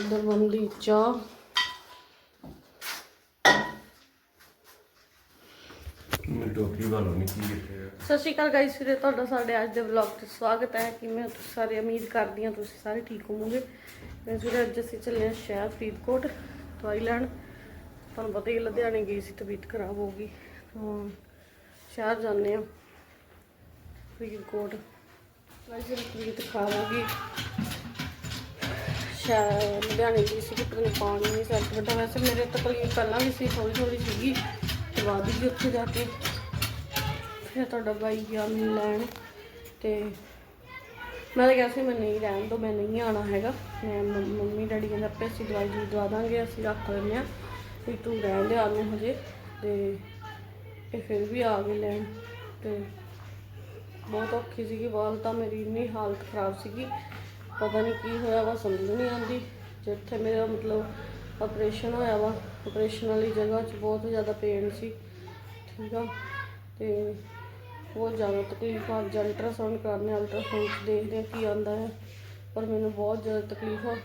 ਇੱਧਰ ਬੰਦੀ ਚਾਹ। ਮੈਨੂੰ ਟੋਪੀ ਵਾਲੋ ਨਹੀਂ ਕੀ ਆ ਸਤਿ ਸ਼੍ਰੀ ਅਕਾਲ ਗਾਇਸ ਵੀਰੇ ਤੁਹਾਡਾ ਸਾਡੇ ਅੱਜ ਦੇ ਵਲੌਗ ਤੇ ਸਵਾਗਤ ਹੈ। ਕਿਵੇਂ ਹੋ ਤੁਸੀਂ ਸਾਰੇ? ਉਮੀਦ ਕਰਦੀ ਹਾਂ ਤੁਸੀਂ ਸਾਰੇ ਠੀਕ ਹੋਵੋਗੇ। ਗਾਇਸ ਵੀਰੇ ਅੱਜ ਅਸੀਂ ਚੱਲੇ ਹਾਂ ਸ਼ਹਿਰ ਫਰੀਦਕੋਟ ਦਵਾਈ ਲੈਣ ਤੁਹਾਨੂੰ ਪਤਾ ਹੀ ਹੈ, ਲੁਧਿਆਣੇ ਗਈ ਸੀ ਤਬੀਅਤ ਖਰਾਬ ਹੋ ਗਈ। ਤਾਂ ਸ਼ਹਿਰ ਜਾਂਦੇ ਹਾਂ ਫਰੀਦਕੋਟ। ਗਾਇਸ ਵੀਰੇ ਤਬੀਅਤ ਖਰਾਬ ਹੋ ਗਈ। ਲੁਧਿਆਣੇ ਦੀ ਸੀ ਕਿ ਪਤਾ ਨਹੀਂ ਪਾਣੀ ਨਹੀਂ ਸੈੱਟ ਬਟਾ ਵੈਸੇ ਮੇਰੇ ਤਕਲੀਫ ਪਹਿਲਾਂ ਵੀ ਸੀ ਥੋੜੀ ਥੋੜੀ ਸੀਗੀ, ਤੇ ਬਾਅਦ ਗਈ ਉੱਥੇ ਜਾ ਕੇ ਫਿਰ ਤੁਹਾਡਾ ਬਾਈ ਗਿਆ ਮੈਨੂੰ ਲੈਣ, ਤੇ ਮੈਂ ਤਾਂ ਕਿਹਾ ਸੀ ਮੈਂ ਨਹੀਂ ਰਹਿਣ ਦੋ, ਮੈਂ ਨਹੀਂ ਆਣਾ ਹੈਗਾ। ਮੈਂ ਮੰਮੀ ਡੈਡੀ ਕਹਿੰਦੇ ਆਪੇ ਅਸੀਂ ਦਵਾਈ ਜੀ ਦਵਾ ਦਾਂਗੇ, ਅਸੀਂ ਰੱਖ ਲੈਂਦੇ ਹਾਂ, ਵੀ ਤੂੰ ਰਹਿਣ ਦੇ ਆਨੇ ਹਜੇ, ਤੇ ਇਹ ਫਿਰ ਵੀ ਆ ਗਏ ਲੈਣ, ਤੇ ਬਹੁਤ ਔਖੀ ਸੀਗੀ, ਵਾਲ ਤਾਂ ਮੇਰੀ ਇੰਨੀ ਹਾਲਤ ਖਰਾਬ ਸੀਗੀ ਪਤਾ ਨਹੀਂ ਕੀ ਹੋਇਆ ਵਾ, ਸਮਝ ਨਹੀਂ ਆਉਂਦੀ। ਜਿੱਥੇ ਮੇਰਾ ਮਤਲਬ ਆਪਰੇਸ਼ਨ ਹੋਇਆ ਵਾ ਆਪਰੇਸ਼ਨ ਵਾਲੀ ਜਗ੍ਹਾ 'ਚ ਬਹੁਤ ਜ਼ਿਆਦਾ ਪੇਨ ਸੀ, ਠੀਕ ਆ। ਤੇ ਬਹੁਤ ਜ਼ਿਆਦਾ ਤਕਲੀਫ ਆ, ਅੱਜ ਅਲਟਰਾਸਾਊਂਡ ਕਰਨੇ ਅਲਟਰਾਸਾਊਂਡ 'ਚ ਦੇਖਦੇ ਆ ਕੀ ਆਉਂਦਾ ਹੈ ਪਰ ਮੈਨੂੰ ਬਹੁਤ ਜ਼ਿਆਦਾ ਤਕਲੀਫ ਆ।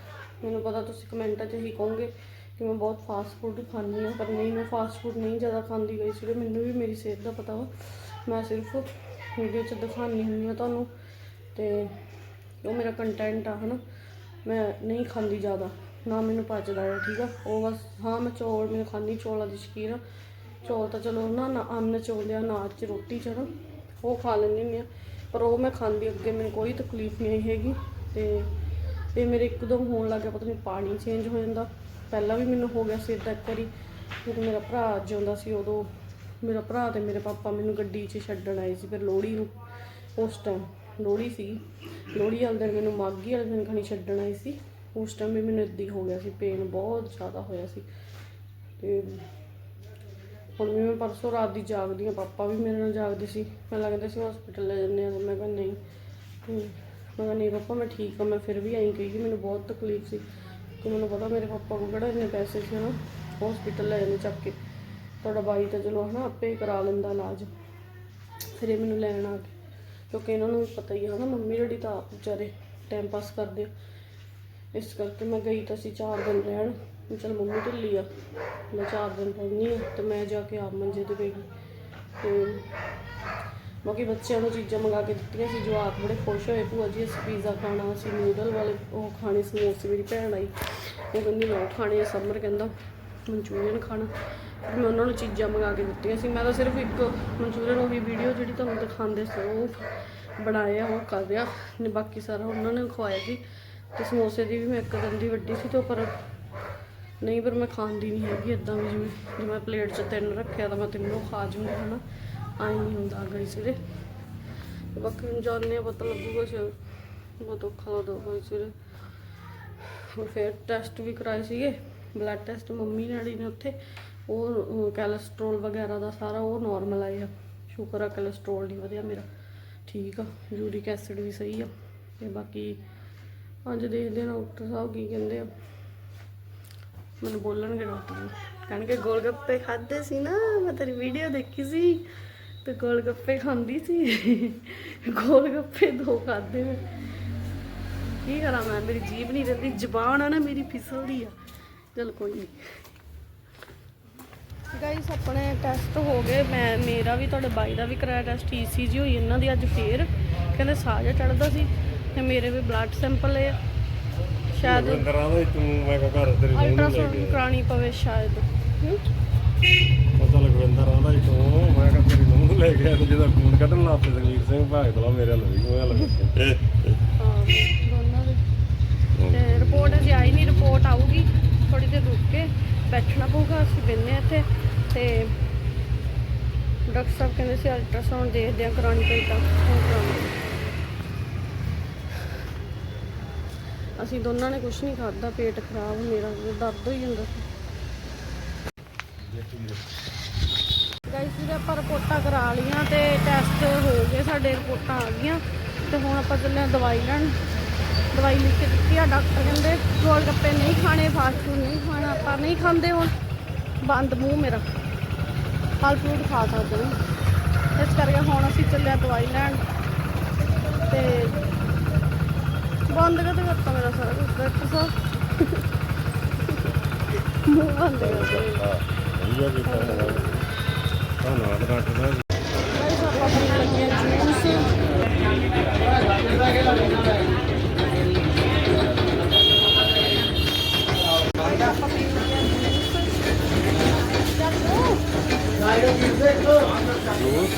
ਮੈਨੂੰ ਪਤਾ ਤੁਸੀਂ ਕਮੈਂਟਾਂ 'ਚ ਹੀ ਕਹੋਗੇ ਕਿ ਮੈਂ ਬਹੁਤ ਫਾਸਟ ਫੂਡ ਖਾਂਦੀ ਹਾਂ ਪਰ ਨਹੀਂ, ਮੈਂ ਫਾਸਟ ਫੂਡ ਨਹੀਂ ਜ਼ਿਆਦਾ ਖਾਂਦੀ ਗਈ ਸੀ ਮੈਨੂੰ ਵੀ ਮੇਰੀ ਸਿਹਤ ਦਾ ਪਤਾ ਵਾ। ਮੈਂ ਸਿਰਫ ਵੀਡੀਓ 'ਚ ਦਿਖਾਉਂਦੀ ਹੁੰਦੀ ਹਾਂ ਤੁਹਾਨੂੰ। ਤੇ ਉਹ ਮੇਰਾ ਕੰਟੈਂਟ ਆ, ਹਨਾ? ਮੈਂ ਨਹੀਂ ਖਾਂਦੀ ਜ਼ਿਆਦਾ, ਨਾ ਮੈਨੂੰ ਪਚਦਾ ਆ, ਠੀਕ ਆ? ਉਹ ਬਸ, ਹਾਂ, ਮੈਂ ਚੌਲ, ਮੈਂ ਖਾਂਦੀ ਚੌਲਾਂ ਦੀ ਸ਼ਕੀਰ ਆ। ਚੌਲ ਤਾਂ ਚਲੋ, ਨਾ ਨਾ ਅੰਨ ਚੌਲ ਆ ਨਾਚ ਚ ਰੋਟੀ ਚ ਨਾ ਉਹ ਖਾ ਲੈਂਦੀ ਹੁੰਦੀ ਆ। ਪਰ ਉਹ ਮੈਂ ਖਾਂਦੀ ਅੱਗੇ, ਮੈਨੂੰ ਕੋਈ ਤਕਲੀਫ ਨਹੀਂ ਹੈਗੀ। ਤੇ ਇਹ ਮੇਰੇ ਇੱਕਦਮ ਹੋਣ ਲੱਗ ਗਿਆ, ਪਤਾ ਨਹੀਂ ਪਾਣੀ ਚੇਂਜ ਹੋ ਜਾਂਦਾ। ਪਹਿਲਾਂ ਵੀ ਮੈਨੂੰ ਹੋ ਗਿਆ ਸੀ ਏਦਾਂ ਇੱਕ ਵਾਰੀ। ਜਦੋਂ ਮੇਰਾ ਭਰਾ ਜਿਉਂਦਾ ਸੀ, ਉਦੋਂ ਮੇਰਾ ਭਰਾ ਤੇ ਮੇਰੇ ਪਾਪਾ ਮੈਨੂੰ ਗੱਡੀ 'ਚ ਛੱਡਣ ਆਏ ਸੀ, ਫਿਰ ਲੋਹੜੀ ਨੂੰ, ਉਸ ਟਾਈਮ ਲੋਹੜੀ ਸੀ। ਲੋਹੜੀ ਵਾਲੇ ਦਿਨ ਮੈਨੂੰ ਮਾਗੀ ਵਾਲੇ ਦਿਨ ਖਣੀ ਛੱਡਣ ਆਈ ਸੀ। ਉਸ ਟਾਈਮ ਵੀ ਮੈਨੂੰ ਇੱਦਾਂ ਹੋ ਗਿਆ ਸੀ ਪੇਨ ਬਹੁਤ ਜ਼ਿਆਦਾ ਹੋਇਆ ਸੀ। ਤੇ ਹੁਣ ਵੀ ਮੈਂ ਪਰਸੋਂ ਰਾਤ ਦੀ ਜਾਗਦੀ ਹਾਂ, ਪਾਪਾ ਵੀ ਮੇਰੇ ਨਾਲ ਜਾਗਦੇ ਸੀ। ਮੈਂ ਲੱਗਦਾ ਸੀ ਹਸਪੀਟਲ ਲੈ ਜੰਨੇ ਆ, ਤੇ ਮੈਂ ਕਿਹਾ ਨਹੀਂ। ਮੈਂ ਕਿਹਾ ਨਹੀਂ ਪਾਪਾ, ਮੈਂ ਠੀਕ ਹਾਂ, ਮੈਂ ਫਿਰ ਵੀ ਆਈ ਕਹੀ ਕਿ ਮੈਨੂੰ ਬਹੁਤ ਤਕਲੀਫ ਸੀ। ਕਿ ਮੈਨੂੰ ਪਤਾ ਮੇਰੇ ਪਾਪਾ ਕੋਲ ਕਿਹੜਾ ਇੰਨੇ ਪੈਸੇ ਸੀ ਨਾ ਹਸਪੀਟਲ ਲੈ ਜਾਂਦੇ ਚੱਕ ਕੇ। ਤੁਹਾਡਾ ਬਾਈ ਤਾਂ ਚਲੋ ਹਨਾ, ਆਪੇ ਹੀ ਕਰਾ ਲੈਂਦਾ ਇਲਾਜ। ਫਿਰ ਇਹ ਮੈਨੂੰ ਲੈਣ ਆ ਕੇ। ਕਿਉਂਕਿ ਇਹਨਾਂ ਨੂੰ ਪਤਾ ਹੀ ਆ ਨਾ ਮੰਮੀ ਡੈਡੀ ਤਾਂ ਆਪ ਵਿਚਾਰੇ ਟਾਈਮ ਪਾਸ ਕਰਦੇ ਆ। ਇਸ ਕਰਕੇ ਮੈਂ ਗਈ ਤਾਂ ਸੀ 4 ਦਿਨ ਰਹਿਣ। ਵੀ ਚਲ ਮੰਮੀ ਢਿੱਲੀ ਆ, ਮੈਂ 4 ਦਿਨ ਰਹਿਣੀ ਆ ਤੇ ਮੈਂ ਜਾ ਕੇ ਆਪ ਮੰਜੇ ਤੇ ਬੈਠੀ। ਤੇ ਬਾਕੀ ਬੱਚਿਆਂ ਨੂੰ ਚੀਜ਼ਾਂ ਮੰਗਾ ਕੇ ਦਿੱਤੀਆਂ ਸੀ, ਜਵਾਕ ਬੜੇ ਖੁਸ਼ ਹੋਏ, ਭੂਆ ਜੀ ਅਸੀਂ ਪੀਜ਼ਾ ਖਾਣਾ, ਅਸੀਂ ਨੂਡਲ ਵਾਲੇ ਉਹ ਖਾਣੇ ਸਮੋਸੇ ਮੇਰੀ ਭੈਣ ਆਈ। ਉਹ ਕਹਿੰਦੀ ਮੈਂ ਖਾਣੇ ਸਮਰ ਕਹਿੰਦਾ, ਮਨਚੂਰੀਅਨ ਖਾਣਾ। ਮੈਂ ਉਹਨਾਂ ਨੂੰ ਚੀਜ਼ਾਂ ਮੰਗਾ ਕੇ ਦਿੱਤੀਆਂ ਸੀ। ਮੈਂ ਤਾਂ ਸਿਰਫ ਇੱਕ ਮਨਚੂਰੀਅਨ, ਉਹੀ ਵੀਡੀਓ ਜਿਹੜੀ ਤੁਹਾਨੂੰ ਦਿਖਾਉਂਦੇ ਸੀ, ਉਹ ਬਣਾਇਆ ਉਹ ਕਰ ਰਿਹਾ। ਨੇ ਬਾਕੀ ਸਾਰਾ ਉਹਨਾਂ ਨੇ ਖਵਾਇਆ ਸੀ। ਤੇ ਸਮੋਸੇ ਦੀ ਵੀ ਮੈਂ ਇੱਕ ਦਿਨ ਦੀ ਵੱਡੀ ਸੀ ਤੇ ਉਹ ਪਰ ਨਹੀਂ, ਪਰ ਮੈਂ ਖਾਂਦੀ ਨਹੀਂ ਹੈਗੀ ਇਦਾਂ ਵੀ ਜਿਵੇਂ ਜੇ ਮੈਂ ਪਲੇਟ 'ਚ ਤਿੰਨ ਰੱਖਿਆ ਤਾਂ ਮੈਂ ਤਿੰਨੋਂ ਖਾ ਜੂੰਗੀ, ਹਨਾ। ਆਈ ਨਹੀਂ ਹੁੰਦਾ ਗਈ ਸਿਰੇ। ਬਾਕੀ ਹੁਣ ਜਾਣਦੇ ਪਤਾ ਲੱਗੂਗਾ ਸ਼ਾਇਦ। ਬਹੁਤ ਔਖਾ ਲੱਗਦਾ ਗਈ ਸਿਰੇ। ਹੁਣ ਫਿਰ ਟੈਸਟ ਵੀ ਕਰਾਏ ਸੀਗੇ। ਬਲੱਡ ਟੈਸਟ ਮੰਮੀ ਡੈਡੀ ਨੇ ਉੱਥੇ। ਉਹ ਕੈਲਸਟ੍ਰੋਲ ਵਗੈਰਾ ਦਾ ਸਾਰਾ ਉਹ ਨਾਰਮਲ ਆ ਸ਼ੁਕਰ ਆ ਕੈਲਸਟ੍ਰੋਲ ਨਹੀਂ ਵਧਿਆ ਮੇਰਾ। ਠੀਕ ਆ ਯੂਰਿਕ ਐਸਿਡ ਵੀ ਸਹੀ ਆ। ਤੇ ਬਾਕੀ ਅੱਜ ਦੇਖਦੇ ਹਾਂ ਡਾਕਟਰ ਸਾਹਿਬ ਕੀ ਕਹਿੰਦੇ ਆ। ਮੈਨੂੰ ਬੋਲਣਗੇ ਡਾਕਟਰ ਕਹਿਣਗੇ ਗੋਲ ਗੱਪੇ ਖਾਦੇ ਸੀ ਨਾ, ਮੈਂ ਤੇਰੀ ਵੀਡੀਓ ਦੇਖੀ ਸੀ। ਤੇ ਗੋਲ ਗੱਪੇ ਖਾਂਦੀ ਸੀ। ਗੋਲ ਗੱਪੇ ਦੋ ਖਾਦੇ ਮੈਂ। ਕੀ ਕਰਾਂ ਮੈਂ, ਮੇਰੀ ਜੀਭ ਨਹੀਂ ਰਹਿੰਦੀ, ਜ਼ਬਾਨ ਆ ਨਾ ਮੇਰੀ, ਫਿਸਲਦੀ ਆ। ਚਲ ਕੋਈ ਨਹੀਂ ਗਾਈਸ ਆਪਣੇ ਟੈਸਟ ਹੋ ਗਏ। ਮੈਂ ਮੇਰਾ ਵੀ ਤੁਹਾਡੇ ਬਾਈ ਦਾ ਵੀ ਕਰਾਇਆ ਟੈਸਟ ਈਸੀਜੀ ਹੋਈ ਇਹਨਾਂ ਦੀ ਅੱਜ ਫੇਰ। ਕਹਿੰਦੇ ਸਾਹ ਜਿਹਾ ਚੜਦਾ ਸੀ ਤੇ ਮੇਰੇ ਵੀ ਬਲੱਡ ਸੈਂਪਲ ਲਏ ਆ। ਸ਼ਾਇਦ ਅੰਦਰਾਂ ਦਾ ਤੂੰ ਮੈਂ ਕਹਾ ਘਰ ਤੇਰੇ ਨੂੰ ਲੈ ਅਲਟਰਾਸਾਊਂਡ ਕੇ ਕਰਾਣੀ ਪਵੇ ਸ਼ਾਇਦ। ਹਮ? ਪਤਾ ਲਖਵਿੰਦਰ ਆਂਦਾ ਸੀ ਤੂੰ ਮੈਂ ਕਹਾ ਤੇਰੀ ਨੂੰ ਲੈ ਕੇ ਆਇਆ ਤੇ ਜਿਹਦਾ ਖੂਨ ਕੱਢਣ ਲੱਗ ਪਿਆ ਸੁਖਵੀਰ ਸਿੰਘ ਭਾਗ ਦਲਾ ਮੇਰੇ ਨਾਲ ਵੀ ਮੈਂ ਲੱਗ ਹਾਂ ਦੋਨਾਂ ਦੇ। ਤੇ ਰਿਪੋਰਟ ਅਜੇ ਆਈ ਨਹੀਂ ਰਿਪੋਰਟ ਆਊਗੀ ਥੋੜੀ ਦੇਰ ਰੁਕ ਕੇ। ਬੈਠਣਾ ਪਊਗਾ, ਅਸੀਂ ਬਿੰਨੇ ਇੱਥੇ ਤੇ ਡਾਕਟਰ ਸਾਹਿਬ ਕਹਿੰਦੇ ਸੀ ਅਲਟਰਾਸਾਊਂਡ ਦੇਖਦੇ ਆ ਕਰਾਉਣੀ ਪਈ ਤਾਂ ਅਸੀਂ ਦੋਨਾਂ ਨੇ ਕੁਝ ਨਹੀਂ ਖਾਦਾ ਪੇਟ ਖਰਾਬ, ਮੇਰਾ ਦਰਦ ਹੋਈ ਜਾਂਦਾ ਸੀ। ਗਾਈਸ ਜੀ ਆਪਾਂ ਰਿਪੋਰਟਾਂ ਕਰਾ ਲਈਆਂ ਤੇ ਟੈਸਟ ਹੋ ਗਏ, ਸਾਡੇ ਰਿਪੋਰਟਾਂ ਆ ਗਈਆਂ ਤੇ ਹੁਣ ਆਪਾਂ ਚੱਲੇ ਦਵਾਈ ਲੈਣ। ਦਵਾਈ ਲਿਖ ਕੇ ਦਿੱਤੀ ਆ ਡਾਕਟਰ ਕਹਿੰਦੇ ਗੋਲ ਗੱਪੇ ਨਹੀਂ ਖਾਣੇ ਫਾਸਟ ਫੂਡ ਨਹੀਂ ਖਾਣਾ ਆਪਾਂ ਨਹੀਂ ਖਾਂਦੇ ਹੁਣ। ਬੰਦ ਮੂੰਹ ਮੇਰਾ। ਫਲ ਫਰੂਟ ਖਾ ਸਕਦੇ ਹਾਂ ਇਸ ਕਰਕੇ ਹੁਣ ਅਸੀਂ ਚੱਲੇ ਹਾਂ ਦਵਾਈ ਲੈਣ। ਤੇ ਬੰਦ ਕਦੇ ਕਰਤਾ ਮੇਰਾ ਸਾਰਾ ਕੁਝ ਡਾਕਟਰ ਸਾਹਿਬ ਮੂੰਹ ਬੰਦ ਕਰ ਦੇ ਹਾਂ ਵਧੀਆ ਕੀਤਾ। ਧੰਨਵਾਦ ਡਾਕਟਰ ਸਾਹਿਬ ਗਾਇਸ ਆਪਾਂ ਪੀਣ ਲੱਗੇ ਹਾਂ ਜੂਸ ਆਪਾਂ ਪੀਣ ਲੱਗੇ ਹਾਂ ਜੂਸ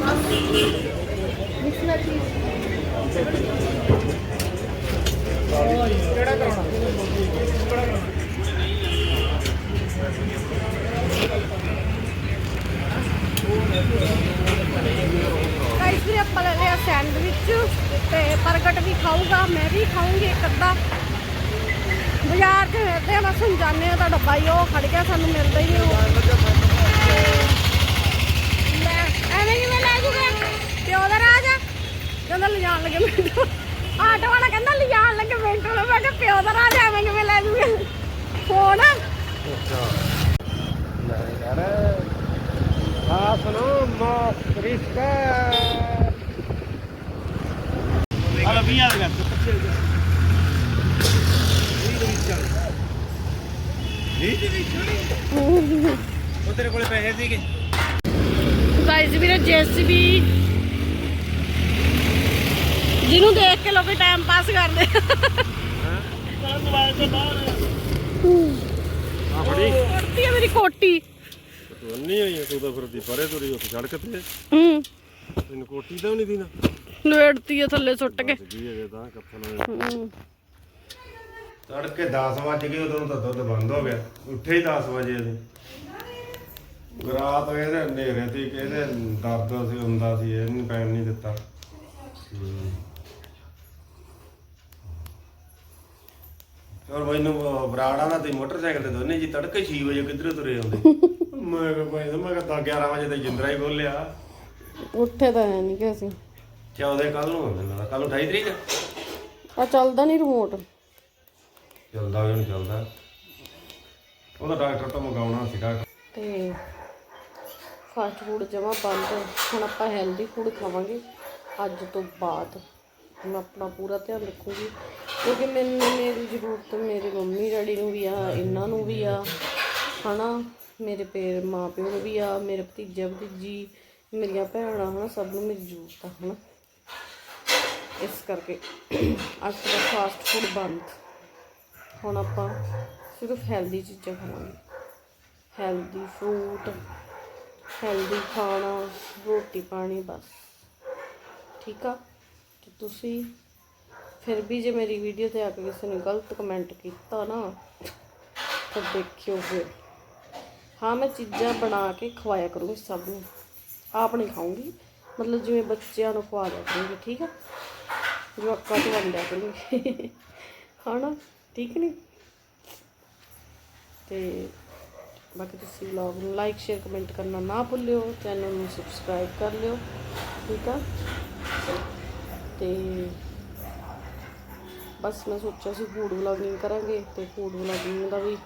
ਚੱਲ ਗਾਇਸ ਵੀ ਆਪਾਂ ਲੈ ਲਿਆ ਸੈਂਡਵਿਚ ਤੇ ਪ੍ਰਗਟ ਵੀ ਖਾਊਗਾ, ਮੈਂ ਵੀ ਖਾਊਂਗੀ ਇੱਕ ਅੱਧਾ। ਬਾਜ਼ਾਰ 'ਚ ਫਿਰਦੇ ਆ, ਬਸ ਹੁਣ ਜਾਂਦੇ ਆ ਤਾਂ ਡੱਬਾ ਹੀ ਉਹ ਖੜ ਗਿਆ, ਸਾਨੂੰ ਮਿਲਦਾ ਹੀ ਨਹੀਂ ਉਹ ਤੇ ਲੈ ਐਵੇਂ ਕਿਵੇਂ ਲੈ ਜੂਗਾ ਪਿਓ ਦਾ ਰਾਜ। ਆ ਕਹਿੰਦਾ ਲਿਜਾਣ ਲੱਗੇ ਮਿੰਟੂ ਆਟੋ ਵਾਲਾ ਕਹਿੰਦਾ ਲਿਜਾਣ ਲੱਗੇ ਮਿੰਟੂ ਨੂੰ ਮੈਂ ਕਿਹਾ ਪਿਓ ਦਾ ਰਾਜ ਐਵੇਂ ਕਿਵੇਂ ਲੈ ਜੂਗਾ? ਫੋਨ। ਆ ਸੁਣੋ ਮੋ ਰਿਸ਼ਤਾ ਹਲੋ 20 ਆ ਗਿਆ ਹੋ 20 ਦੇ ਵਿੱਚ ਉਹ ਤੇਰੇ ਕੋਲੇ ਪੈਸੇ ਸੀਗੇ। ਗਾਇਸ ਵੀਰੇ ਜੇਸੀਬੀ ਜਿਹਨੂੰ ਦੇਖ ਕੇ ਲੋਕੀ ਟਾਈਮ ਪਾਸ ਕਰਦੇ ਚੱਲ ਮੋਬਾਈਲ ਤੋਂ ਬਾਹਰ ਆ ਫੜੀ ਕੁੜਤੀ ਹੈ ਮੇਰੀ ਕੋਟੀ। ਤੂੰ ਨਹੀਂ ਹੋਈ ਤੂੰ ਤਾਂ ਫਿਰਦੀ ਪਰੇ ਤੁਰੀ ਉੱਥੇ ਸੜਕ ਤੇ। ਹੂੰ। ਤੈਨੂੰ ਕੋਟੀ ਤਾਂ ਵੀ ਨਹੀਂ ਦੀਨਾ ਲਵੇੜਤੀ ਹੈ ਥੱਲੇ ਸੁੱਟ ਕੇ। ਜੀ ਅਜੇ ਤਾਂ ਕੱਥਨ ਹੂੰ। ਤੜਕੇ 10 ਵਜ ਗਏ ਉਦੋਂ ਤਾਂ ਦੁੱਧ ਬੰਦ ਹੋ ਗਿਆ। ਉੱਠੇ ਹੀ 10 ਵਜੇ ਅਸੀਂ ਰਾਤ ਇਹਦੇ ਹਨੇਰੇ ਤੇ ਇਹਦੇ ਦਰਦ ਸੀ ਹੁੰਦਾ ਸੀ ਇਹਨੂੰ ਪੈਣ ਨਹੀਂ ਦਿੱਤਾ। ਔਰ ਮੈਨੂੰ ਉਹ ਬਰਾੜਾ ਦਾ ਤੇ ਮੋਟਰਸਾਈਕਲ ਤੇ ਦੋਨੇ ਜੀ ਤੜਕੇ 6 ਵਜੇ ਕਿੱਧਰੋਂ ਤੁਰੇ ਆਉਂਦੇ? ਮੈਂ ਕਿਹਾ ਭਾਈ ਮੈਂ ਕਿਹਾ 11 ਵਜੇ ਤੇ ਜਿੰਦਰਾ ਹੀ ਖੋਲਿਆ ਉੱਠੇ ਤਾਂ ਹੈ ਨਹੀਂ ਕਿ ਅਸੀਂ। 14 ਕੱਲ ਨੂੰ ਹੁੰਦਾ ਕੱਲ ਨੂੰ 28 ਤਰੀਕ? ਆ? ਚੱਲਦਾ ਨਹੀਂ ਰਿਮੋਟ ਚੱਲਦਾ ਵੀ ਨਹੀਂ ਚੱਲਦਾ। ਉਹਦਾ ਡਾਕਟਰ ਤੋਂ ਮੰਗਾਉਣਾ ਸੀਗਾ ਤੇ ਫਾਸਟ ਫੂਡ ਜਮਾ ਬੰਦ। ਹੁਣ ਆਪਾਂ ਹੈਲਦੀ ਫੂਡ ਖਾਵਾਂਗੇ। ਅੱਜ ਤੋਂ ਬਾਅਦ। ਮੈਂ ਆਪਣਾ ਪੂਰਾ ਧਿਆਨ ਰੱਖੂਗੀ। ਕਿਉਂਕਿ ਮੈਨੂੰ ਮੇਰੀ ਜ਼ਰੂਰਤ ਮੇਰੇ ਮੰਮੀ ਡੈਡੀ ਨੂੰ ਵੀ ਆ, ਇਹਨਾਂ ਨੂੰ ਵੀ ਆ, ਹਨਾ? ਮੇਰੇ ਪੇਰ ਮਾਂ ਪਿਓ ਨੂੰ ਵੀ ਆ, ਮੇਰੇ ਭਤੀਜਾ, ਭਤੀਜੀ, ਮੇਰੀਆਂ ਭੈਣਾਂ, ਹਨਾ? ਸਭ ਨੂੰ ਮੇਰੀ ਜ਼ਰੂਰਤ ਆ, ਹਨਾ? ਇਸ ਕਰਕੇ ਅੱਜ ਦਾ ਫਾਸਟ ਫੂਡ ਬੰਦ। ਹੁਣ ਆਪਾਂ ਸਿਰਫ ਹੈਲਦੀ ਚੀਜ਼ਾਂ ਖਾਵਾਂਗੇ। ਹੈਲਦੀ ਫਰੂਟ ਹੈਲਦੀ ਖਾਣਾ ਰੋਟੀ ਪਾਣੀ ਬਸ। ਠੀਕ ਆ? ਤੇ ਤੁਸੀਂ? ਫਿਰ ਵੀ ਜੇ ਮੇਰੀ ਵੀਡੀਓ ਤੇ ਆ ਕੇ ਕਿਸੇ ਨੇ ਗਲਤ ਕਮੈਂਟ ਕੀਤਾ ਨਾ, ਤਾਂ ਦੇਖਿਓ ਫਿਰ। ਹਾਂ, ਮੈਂ ਚੀਜ਼ਾਂ ਬਣਾ ਕੇ ਖਵਾਇਆ ਕਰੂੰਗੀ ਸਭ ਨੂੰ। ਆਪ ਨਹੀਂ ਖਾਊਂਗੀ। ਮਤਲਬ ਜਿਵੇਂ ਬੱਚਿਆਂ ਨੂੰ ਖਵਾ ਦਿਆ ਕਰੂੰਗੀ, ਠੀਕ ਆ? ਜਵਾਕਾਂ ਤੋਂ ਵੰਡਿਆ ਕਰੂੰਗੀ। ਹਨਾ? ਠੀਕ ਨਹੀਂ ਤੇ ਬਾਕੀ ਤੁਸੀਂ ਵਲੌਗ ਨੂੰ ਲਾਈਕ ਸ਼ੇਅਰ ਕਮੈਂਟ ਕਰਨਾ ਨਾ ਭੁੱਲਿਓ। ਚੈਨਲ ਨੂੰ ਸਬਸਕ੍ਰਾਈਬ ਕਰ ਲਿਓ। ਠੀਕ ਆ? ਤੇ ਬਸ ਮੈਂ ਸੋਚਿਆ ਸੀ ਫੂਡ ਵਲੌਗਿੰਗ ਕਰਾਂਗੇ ਤੇ ਫੂਡ ਵਲੌਗਿੰਗ ਦਾ ਵੀ